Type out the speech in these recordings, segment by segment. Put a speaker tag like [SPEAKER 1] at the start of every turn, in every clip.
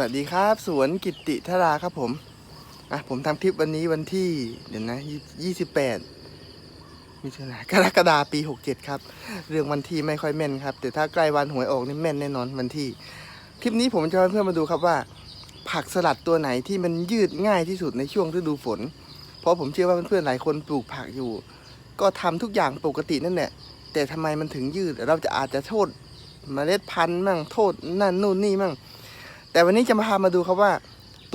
[SPEAKER 1] วัสดีครับ สวนกิติธราครับผมอะผมทำคลิปวันนี้วันที่เดี๋ยวนะยี่สิบแปดมิถุนายนกรกฎาปีหกเจ็ดครับ เรื่องวันที่ไม่ค่อยแม่นครับ แต่ถ้าใกล้วันหวยออกนี่แม่นแน่นอนวันที่ คลิปนี้ผมจะเพื่อนมาดูครับว่า ผักสลัดตัวไหนที่มันยืดง่ายที่สุดในช่วงฤดูฝน เพราะผมเชื่อว่าเพื่อนๆหลายคนปลูกผักอยู่ ก็ทำทุกอย่างปกตินั่นแหละแต่ทำไมมันถึงยืดเราจะอาจจะโทษเมล็ดพันธุ์มั่งโทษนั่นนู่นนี่มั่ง แต่วันนี้จะมาพามาดูครับว่า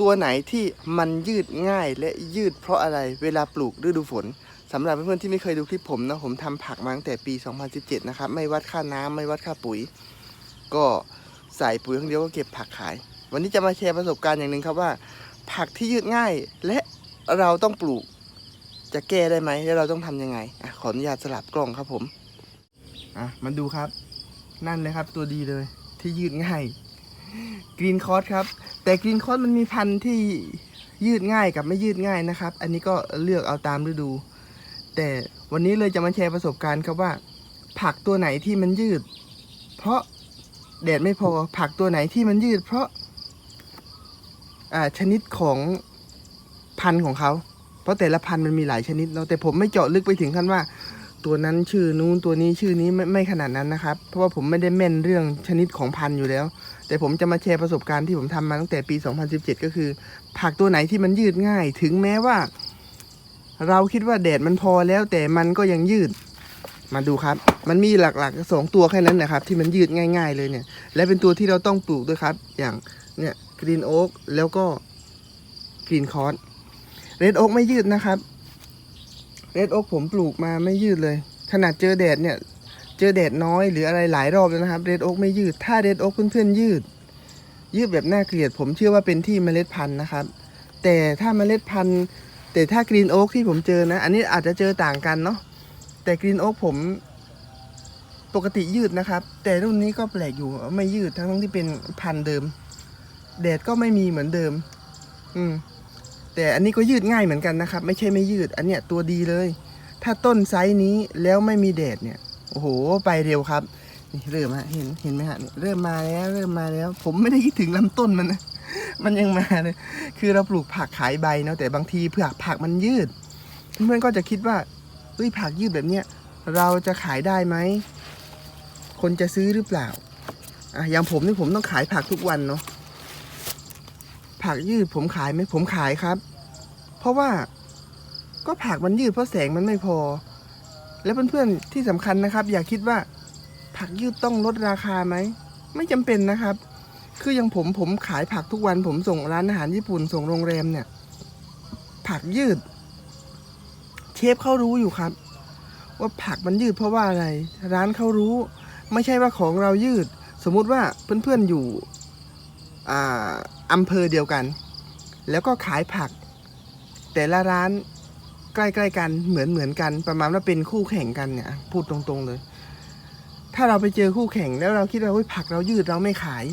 [SPEAKER 1] ตัวไหนที่มันยืดง่ายและยืดเพราะอะไรเวลาปลูกฤดูฝนสำหรับเพื่อนๆที่ไม่เคยดูคลิปผมนะผมทำผักมาตั้งแต่ปี 2017 นะครับ ไม่วัดค่าน้ำไม่วัดค่าปุ๋ย ก็ใส่ปุ๋ยครั้งเดียวก็เก็บผักขาย วันนี้จะมาแชร์ประสบการณ์อย่างหนึ่งครับว่า ผักที่ยืดง่ายและเราต้องปลูกจะแก้ได้ไหมแล้วเราต้องทำยังไงอะขออนุญาตสลับกล้องครับผมอะมาดูครับ นั่นเลยครับตัวดีเลยที่ยืดง่าย กรีนคอร์สครับ แต่กรีนคอร์สมันมีพันธุ์ที่ยืดง่ายกับไม่ยืดง่ายนะครับ อันนี้ก็เลือกเอาตามฤดู แต่วันนี้เลยจะมาแชร์ประสบการณ์ครับว่า ผักตัวไหนที่มันยืด เพราะแดดไม่พอผักตัวไหนที่มันยืด เพราะอ่าชนิดของพันธุ์ของเขา เพราะแต่ละพันธุ์มันมีหลายชนิดเนาะแต่ผมไม่เจาะลึกไปถึงขั้นว่า ตัวนั้นชื่อนู้นตัวนี้ชื่อนี้ไม่ไม่ขนาดนั้นนะครับ เพราะว่าผมไม่ได้แม่นเรื่องชนิดของพันธุ์อยู่แล้ว แต่ผมจะมาแชร์ประสบการณ์ที่ผมทำมาตั้งแต่ปี 2017 ก็คือ ผักตัวไหนที่มันยืดง่าย ถึงแม้ว่า เราคิดว่าแดดมันพอแล้วแต่มันก็ยังยืด มาดูครับ มันมีหลักๆสองตัวแค่นั้นนะครับ ที่มันยืดง่าย ๆ เลยเนี่ย และเป็นตัวที่เราต้องปลูกด้วยครับ อย่างเนี่ยกรีนโอ๊กแล้วก็กรีนคอร์สเรดโอ๊กไม่ยืดนะครับ เรดโอ๊กผมปลูกมาไม่ยืดเลย ขนาดเจอแดดเนี่ย เจอแดดน้อยหรืออะไรหลายรอบแล้วนะครับเรดโอ๊กไม่ยืด ถ้าเรดโอ๊กเพื่อนๆยืด ยืดแบบน่าเกลียด ผมเชื่อว่าเป็นที่เมล็ดพันธุ์นะครับ แต่ถ้าเมล็ดพันธุ์ แต่ถ้ากรีนโอ๊กที่ผมเจอนะ อันนี้อาจจะเจอต่างกันเนาะแต่กรีนโอ๊กผมปกติยืดนะครับ แต่รุ่นนี้ก็แปลกอยู่ไม่ยืดทั้งทั้งที่เป็นพันธุ์เดิมแดดก็ไม่มีเหมือนเดิม อืม แต่อันนี้ก็ยืดง่ายเหมือนกันนะครับ ไม่ใช่ไม่ยืด อันเนี้ยตัวดีเลย ถ้าต้นไซส์นี้แล้วไม่มีแดดเนี่ย โอ้โห ไปเร็วครับ นี่เริ่มฮะ เห็น เห็นไหมฮะ เริ่มมาแล้ว เริ่มมาแล้ว ผมไม่ได้คิดถึงลำต้นมันนะ มันยังมาเลย คือเราปลูกผักขายใบเนาะ แต่บางทีเผือกผักมันยืด เพื่อนๆก็จะคิดว่าเฮ้ยผักยืดแบบเนี้ย เราจะขายได้ไหม คนจะซื้อหรือเปล่า อะ อย่างผมนี่ผมต้องขายผักทุกวันเนาะ ผักยืดผมขายไหมผมขายครับ เพราะว่าก็ผักมันยืดเพราะแสงมันไม่พอ แล้วเพื่อนๆที่สำคัญนะครับ อย่าคิดว่า ผักยืดต้องลดราคาไหมไม่จำเป็นนะครับ คืออย่างผมผมขายผักทุกวัน ผมส่งร้านอาหารญี่ปุ่นส่งโรงแรมเนี่ย ผักยืด เชฟเขารู้อยู่ครับ ว่าผักมันยืดเพราะว่าอะไร ร้านเขารู้ ไม่ใช่ว่าของเรายืด สมมุติว่าเพื่อนๆอยู่ อ่า อำเภอเดียวกัน แล้วก็ขายผัก แต่ละร้านใกล้ๆกันเหมือนเหมือนกัน ประมาณว่าเป็นคู่แข่งกันเนี่ยพูดตรงๆเลย ถ้าเราไปเจอคู่แข่งแล้วเราคิดว่าเฮ้ยผักเรายืดเราไม่ขาย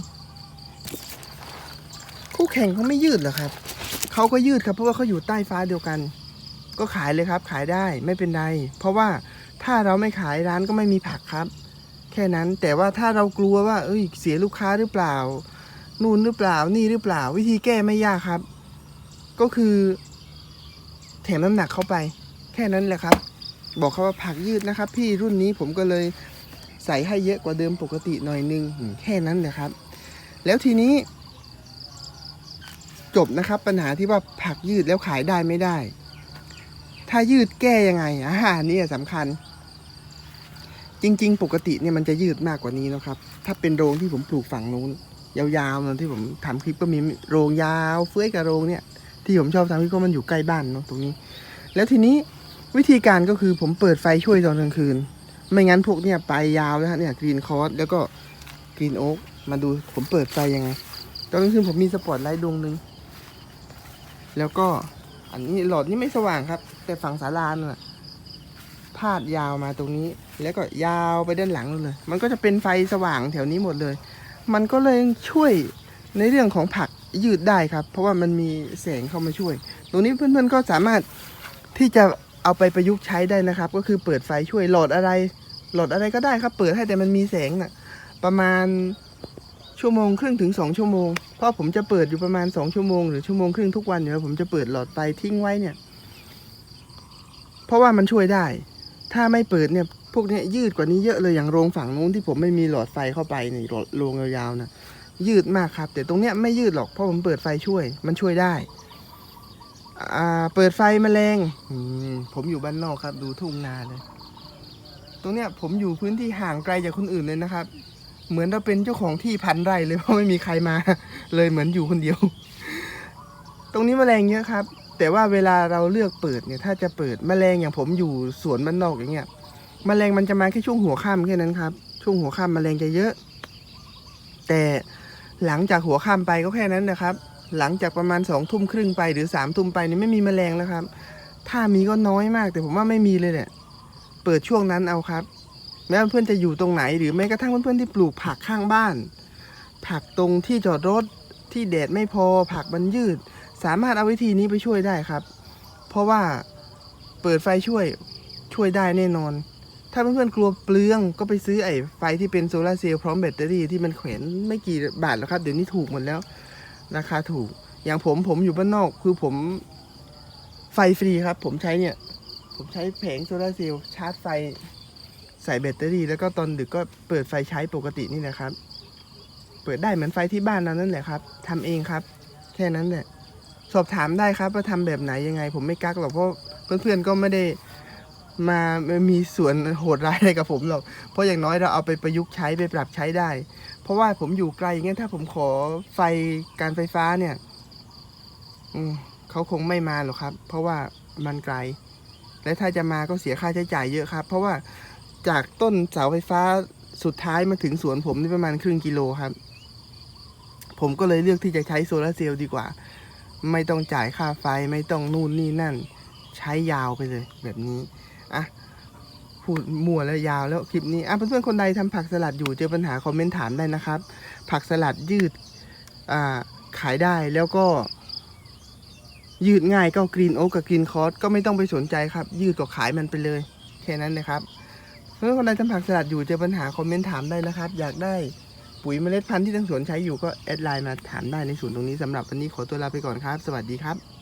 [SPEAKER 1] คู่แข่งเขาไม่ยืดหรอครับเขาก็ยืดครับเพราะว่าเขาอยู่ใต้ฟ้าเดียวกัน ก็ขายเลยครับ ขายได้ไม่เป็นไร เพราะว่าถ้าเราไม่ขายร้านก็ไม่มีผักครับ แค่นั้นแต่ว่าถ้าเรากลัวว่า เอ้ย เสียลูกค้าหรือเปล่า นู่นหรือเปล่านี่หรือเปล่า วิธีแก้ไม่ยากครับ ก็คือ แถมน้ำหนักเข้าไป แค่นั้นแหละครับ บอกเขาว่าผักยืดนะครับ พี่รุ่นนี้ผมก็เลยใส่ให้เยอะกว่าเดิมปกติหน่อยนึงแค่นั้นแหละครับ แล้วทีนี้ จบนะครับปัญหาที่ว่าผักยืดแล้วขายได้ไม่ได้ ถ้ายืดแก้ยังไงอ่าอันนี่สำคัญจริง ๆ ปกติเนี่ยมันจะยืดมากกว่านี้นะครับ ถ้าเป็นโรงที่ผมปลูกฝั่งนู้น ยาวๆนะที่ผมทำคลิปก็มีโรงยาวเฟื้อยกับโรงเนี่ย ที่ผมชอบทำคลิปก็มันอยู่ใกล้บ้านเนาะตรงนี้ แล้วทีนี้วิธีการก็คือผมเปิดไฟช่วยตอนกลางคืน ไม่งั้นพวกเนี่ยไปยาวแล้วฮะเนี่ยกรีนคอร์สแล้วก็กรีนโอ๊กมาดูผมเปิดไฟยังไง ตอนกลางคืนผมมีสปอตไลท์ดวงหนึ่งแล้วก็อันนี้หลอดนี่ไม่สว่างครับ แต่ฝั่งศาลาน่ะพาดยาวมาตรงนี้ แล้วก็ยาวไปด้านหลังเลย มันก็จะเป็นไฟสว่างแถวนี้หมดเลย มันก็เลยช่วยในเรื่องของผักยืดได้ครับ เพราะว่ามันมีแสงเข้ามาช่วย ตรงนี้เพื่อนๆก็สามารถที่จะเอาไปประยุกต์ใช้ได้นะครับ ก็คือเปิดไฟช่วยหลอดอะไร หลอดอะไรก็ได้ครับ เปิดให้แต่มันมีแสงน่ะประมาณชั่วโมงครึ่งถึงสองชั่วโมง เพราะผมจะเปิดอยู่ประมาณสองชั่วโมงหรือชั่วโมงครึ่งทุกวันอยู่แล้วผมจะเปิดหลอดไฟทิ้งไว้เนี่ย เพราะว่ามันช่วยได้ ถ้าไม่เปิดเนี่ย พวกนี้ยืดกว่านี้เยอะเลยอย่างโรงฝั่งนู้นที่ผมไม่มีหลอดไฟเข้าไปในหลอดโรงยาวๆนะยืดมากครับ แต่ตรงเนี้ยไม่ยืดหรอกเพราะผมเปิดไฟช่วย มันช่วยได้ อ่า เปิดไฟแมลงผมอยู่บ้านนอกครับ ดูทุ่งนาเลย ตรงเนี้ยผมอยู่พื้นที่ห่างไกลจากคนอื่นเลยนะครับ เหมือนเราเป็นเจ้าของที่พันไร่เลยเพราะไม่มีใครมา เลยเหมือนอยู่คนเดียว ตรงนี้แมลงเยอะครับ แต่ว่าเวลาเราเลือกเปิดเนี่ย ถ้าจะเปิดแมลงอย่างผมอยู่สวนบ้านนอกอย่างเงี้ย แมลงมันจะมาแค่ช่วงหัวค่ำแค่นั้นครับ ช่วงหัวค่ำแมลงจะเยอะ แต่หลังจากหัวค่ำไปก็แค่นั้นนะครับ หลังจากประมาณสองทุ่มครึ่งไปหรือสามทุ่มไปนี่ไม่มีแมลงแล้วครับ ถ้ามีก็น้อยมาก แต่ผมว่าไม่มีเลยเนี่ยเปิดช่วงนั้นเอาครับแม้เพื่อนจะอยู่ตรงไหน หรือแม้กระทั่งเพื่อนๆที่ปลูกผักข้างบ้าน ผักตรงที่จอดรถที่แดดไม่พอผักมันยืด สามารถเอาวิธีนี้ไปช่วยได้ครับ เพราะว่าเปิดไฟช่วยช่วยได้แน่นอน ถ้าเพื่อนๆกลัวเปลืองก็ไปซื้อไอ้ไฟที่เป็นโซลาเซลล์พร้อมแบตเตอรี่ที่มันแขวนไม่กี่บาทแล้วครับ เดี๋ยวนี้ถูกหมดแล้ว ราคาถูก อย่างผมผมอยู่บ้านนอกคือผมไฟฟรีครับ ผมใช้เนี่ย ผมใช้แผงโซลาเซลล์ชาร์จไฟใส่แบตเตอรี่ แล้วก็ตอนดึกก็เปิดไฟใช้ปกตินี่แหละครับ เปิดได้เหมือนไฟที่บ้านเรานั่นแหละครับทำเองครับ แค่นั้นแหละสอบถามได้ครับว่าทำแบบไหนยังไง ผมไม่กักหรอกเพราะเพื่อนๆก็ไม่ได้ มามีส่วนโหดร้ายอะไรกับผมหรอก เพราะอย่างน้อยเราเอาไปประยุกต์ใช้ไปปรับใช้ได้ เพราะว่าผมอยู่ไกลอย่างเงี้ยถ้าผมขอไฟการไฟฟ้าเนี่ยอืเขาคงไม่มาหรอกครับ เพราะว่ามันไกล และถ้าจะมาก็เสียค่าใช้จ่ายเยอะครับ เพราะว่าจากต้นเสาไฟฟ้าสุดท้ายมาถึงสวนผมนี่ประมาณครึ่งกิโลครับ ผมก็เลยเลือกที่จะใช้โซลาร์เซลล์ดีกว่า ไม่ต้องจ่ายค่าไฟไม่ต้องนู่นนี่นั่น ใช้ยาวไปเลยแบบนี้ อะพูดมั่วแล้วยาวแล้วคลิปนี้อะเพื่อนๆคนใดทำผักสลัดอยู่เจอปัญหาคอมเมนต์ถามได้นะครับ ผักสลัดยืดอ่าขายได้แล้วก็ ยืดง่ายก็กรีนโอ๊กกับกรีนคอร์สก็ไม่ต้องไปสนใจครับ ยืดก็ขายมันไปเลย แค่นั้นนะครับเพื่อนคนใดทำผักสลัดอยู่เจอปัญหาคอมเมนต์ถามได้นะครับ อยากได้ปุ๋ยเมล็ดพันธุ์ที่ทั้งสวนใช้อยู่ก็แอดไลน์มาถามได้ในส่วนตรงนี้สำหรับวันนี้ขอตัวลาไปก่อนครับ สวัสดีครับ